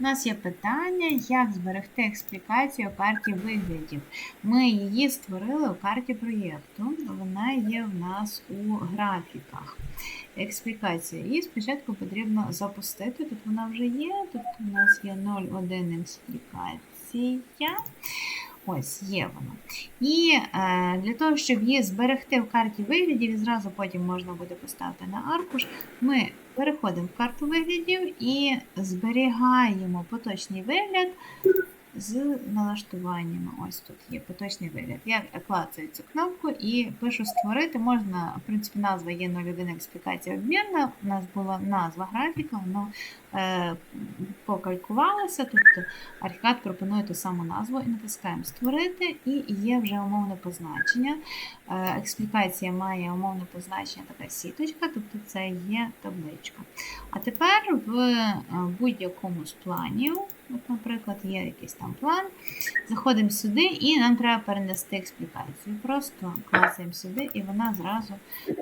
У нас є питання, як зберегти експлікацію карті виглядів. Ми її створили у карті проєкту. Вона є в нас у графіках. Експлікація. Її спочатку потрібно запустити. Тут вона вже є. Тут у нас є 0,1 експлікація. Ось є вона. І е, для того, щоб її зберегти в карті виглядів, і зразу потім можна буде поставити на аркуш, ми переходимо в карту виглядів і зберігаємо поточний вигляд з налаштуваннями. Ось тут є поточний вигляд. Я клацаю цю кнопку і пишу створити. Можна, в принципі, назва є 01 експлікація обмірна. У нас була назва графіка, воно е, покалькувалося. Тобто архікад пропонує ту саму назву і натискаємо створити, і є вже умовне позначення. Е, експлікація має умовне позначення така сіточка, тобто це є табличка. А тепер в е, будь-якому з планів, от, наприклад, є якийсь там план, заходимо сюди і нам треба перенести експлікацію. Просто клацаємо сюди і вона зразу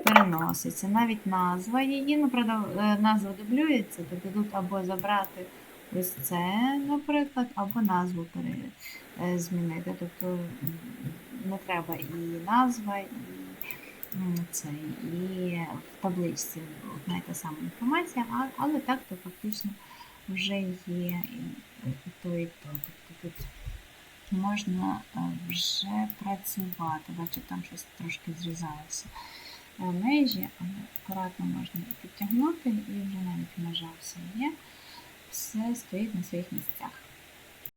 переноситься. Навіть назва її, ну, е, назва дублюється, тобто тут або забрати ось це, наприклад, або назву е, змінити. Тобто не треба і назва, і це, і в табличці одна й та сама інформація, але так то фактично вже є і і то, і то. Тут можна е, вже працювати. Бачу, там щось трошки зрізалося е, межі, але акуратно можна підтягнути і вже навіть межа все є. Все стоїть на своїх місцях.